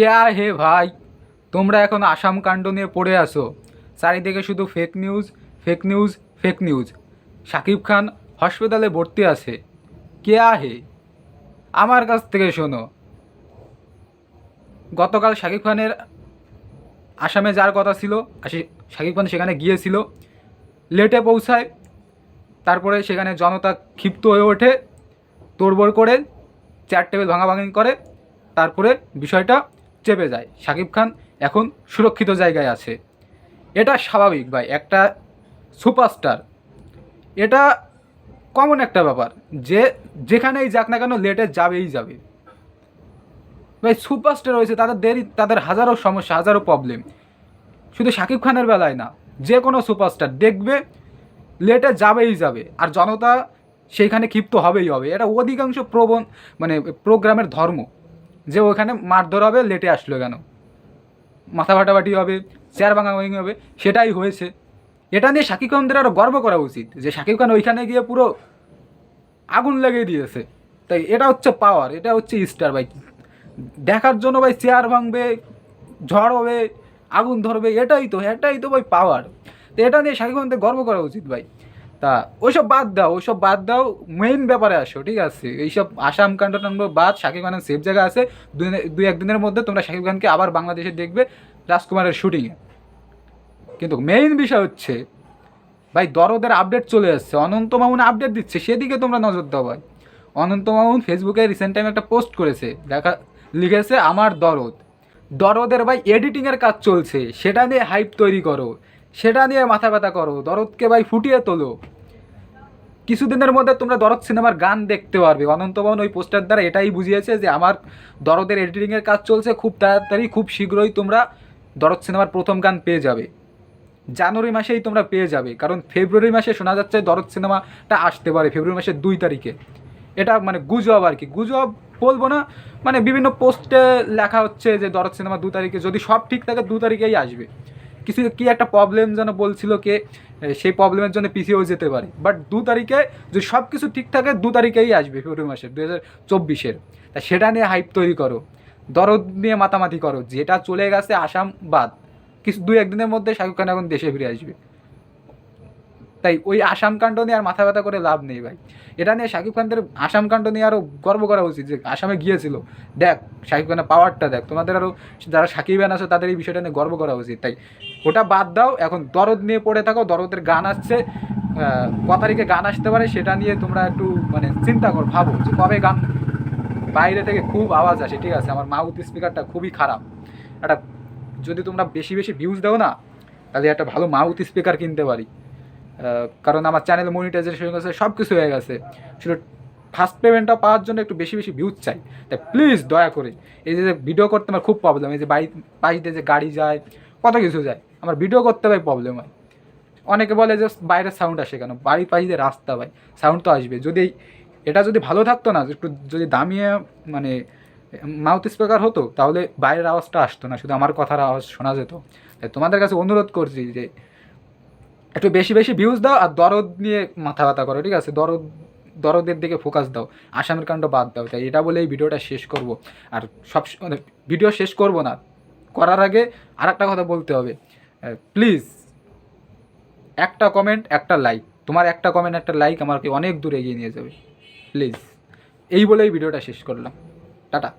কেয়া হে ভাই? তোমরা এখন আসাম কাণ্ড নিয়ে পড়ে আসো চারিদিকে শুধু fake news fake news fake news Shakib Khan হসপিটালে ভর্তি আছে। কেয়া হে? আমার কাছ থেকে শোনো। গতকাল শাকিব খানের আসামে যাওয়ার কথা ছিল শাকিব খান সেখানে গিয়েছিল। লেটে পৌঁছায়। তারপরে সেখানে জনতা ক্ষিপ্ত হয়ে ওঠে তোড়বড় করে চেয়ার টেবিল ভাঙাভাঙি করে। তারপরে বিষয়টা চেপে যায়। শাকিব খান এখন সুরক্ষিত জায়গায় আছে। এটা স্বাভাবিক ভাই, একটা সুপারস্টার। এটা কমন একটা ব্যাপার যে যেখানেই যাক না কেন লেটে যাবেই যাবে। ভাই সুপারস্টার রয়েছে তাদের দেরি, তাদের হাজারো সমস্যা, হাজারো প্রবলেম শুধু শাকিব খানের বেলায় না, যে কোনো সুপারস্টার দেখবে লেটে যাবেই যাবে। আর জনতা সেইখানে ক্ষিপ্ত হবেই হবে। এটা অধিকাংশ প্রবণ মানে প্রোগ্রামের ধর্ম। যে ওখানে মারধর হবে, লেটে আসলো কেন? মাথা ফাটাফাটি হবে, চেয়ার ভাঙাভাঙি হবে, সেটাই হয়েছে। এটা নিয়ে শাকিব খানদের আরও গর্ব করা উচিত, যে শাকিব খান ওইখানে গিয়ে পুরো আগুন লাগিয়ে দিয়েছে। তাই এটা হচ্ছে পাওয়ার এটা হচ্ছে স্টার ভাই। দেখার জন্য ভাই চেয়ার ভাঙবে, ঝড় হবে, আগুন ধরবে, এটাই তো এটাই তো ভাই পাওয়ার তো এটা নিয়ে শাকিব খানদের গর্ব করা উচিত ভাই। তা ওইসব বাদ দাও, ওইসব বাদ দাও মেইন ব্যাপারে আসো, ঠিক আছে? এইসব আসাম কাণ্ড টাণ্ড বাদ শাকিব খানের সেফ জায়গা আছে, দুই একদিনের মধ্যে তোমরা শাকিব খানকে আবার বাংলাদেশে দেখবে রাজকুমারের শুটিংয়ে কিন্তু মেইন বিষয় হচ্ছে, ভাই দরদের আপডেট চলে আসছে, অনন্ত মামুন আপডেট দিচ্ছে, সেদিকে তোমরা নজর দাও ভাই। অনন্ত মামুন ফেসবুকে রিসেন্ট টাইম একটা পোস্ট করেছে, দেখা, লিখেছে, আমার দরদ। দরদের ভাই এডিটিংয়ের কাজ চলছে, সেটা নিয়ে হাইপ তৈরি করো। সেটা নিয়ে মাথা ব্যথা করো, দরদকে ভাই ফুটিয়ে তোলো। কিছুদিনের মধ্যে তোমরা দরদ সিনেমার গান দেখতে পারবে। অনন্ত মামুন ওই পোস্টার দ্বারা এটাই বুঝিয়েছে যে আমার দরদের এডিটিংয়ের কাজ চলছে, খুব তাড়াতাড়ি, খুব শীঘ্রই তোমরা দরদ সিনেমার প্রথম গান পেয়ে যাবে। জানুয়ারি মাসেই তোমরা পেয়ে যাবে, কারণ ফেব্রুয়ারি মাসে শোনা যাচ্ছে দরদ সিনেমাটা আসতে পারে, ফেব্রুয়ারি মাসের দুই তারিখে। এটা মানে গুজব আর কি। গুজব বলব না মানে বিভিন্ন পোস্টে লেখা হচ্ছে যে দরদ সিনেমা দু তারিখে, যদি সব ঠিক থাকে দু তারিখেই আসবে। কিছু কি একটা প্রবলেম যেন বলছিল কে সেই প্রবলেমের জন্য পিছিয়েও যেতে পারে। বাট দু তারিখে যদি সব কিছু ঠিক থাকে, দু তারিখেই আসবে, ফেব্রুয়ারি মাসের দু হাজার চব্বিশের। তা সেটা নিয়ে হাইপ তৈরি করো। দরদ নিয়ে মাতামাতি করো। যেটা চলে গেছে আসাম বাদ। কিছু দু একদিনের মধ্যে শাহরুখ খান এখন দেশে ফিরে আসবে। তাই ওই আসাম কাণ্ড নিয়ে আর মাথা ব্যথা করে লাভ নেই ভাই। এটা নিয়ে শাকিব খানদের আসাম কাণ্ড নিয়ে আরও গর্ব করা উচিত যে আসামে গিয়েছিল। দেখ, শাকিব খানের পাওয়ারটা দেখ, তোমাদের আরও যারা সাকিব খান আছে তাদের এই বিষয়টা নিয়ে গর্ব করা উচিত। তাই ওটা বাদ দাও, এখন দরদ নিয়ে পড়ে থাকো, দরদের গান আসছে ক তারিখে গান আসতে পারে সেটা নিয়ে তোমরা একটু মানে চিন্তা করো, ভাবো যে কবে গান বাইরে থেকে খুব আওয়াজ আসে, ঠিক আছে? আমার মাউথ স্পিকারটা খুবই খারাপ। একটা যদি তোমরা বেশি বেশি ভিউজ দাও না, তাহলে একটা ভালো মাউথ স্পিকার কিনতে পারি। কারণ আমার চ্যানেল মনিটাইজেশন গেছে সব কিছু হয়ে গেছে। শুধু ফার্স্ট পেমেন্টটা পাওয়ার জন্য একটু বেশি বেশি ভিউজ চাই। তাই প্লিজ দয়া করে, এই যে ভিডিও করতে আমার খুব প্রবলেম এই যে বাড়ি, বাড়িতে যে গাড়ি যায়, কত কিছু যায়, আমার ভিডিও করতে ভাই প্রবলেম হয়। অনেকে বলে যে বাইরের সাউন্ড আসে কেন? বাড়ির পাশে যে রাস্তা ভাই সাউন্ড তো আসবে। যদি এটা যদি ভালো থাকতো না, একটু যদি দামিয়ে মানে মাউথ স্পিকার হতো, তাহলে বাইরের আওয়াজটা আসতো না, শুধু আমার কথার আওয়াজ শোনা যেত। তাই তোমাদের কাছে অনুরোধ করছি যে একটু বেশি বেশি ভিউজ দাও আর দরদ নিয়ে মাথা ব্যথা করো, ঠিক আছে? দরদ, দরদের দিকে ফোকাস দাও। আসামের কাণ্ড বাদ দাও। তাই এটা বলে এই ভিডিওটা শেষ করব। আর সব মানে ভিডিও শেষ করব না। করার আগে আর একটা কথা বলতে হবে। প্লিজ একটা কমেন্ট একটা লাইক তোমার একটা কমেন্ট একটা লাইক আমাকে অনেক দূর এগিয়ে নিয়ে যাবে। প্লিজ এই বলেই ভিডিওটা শেষ করলাম। টাটা।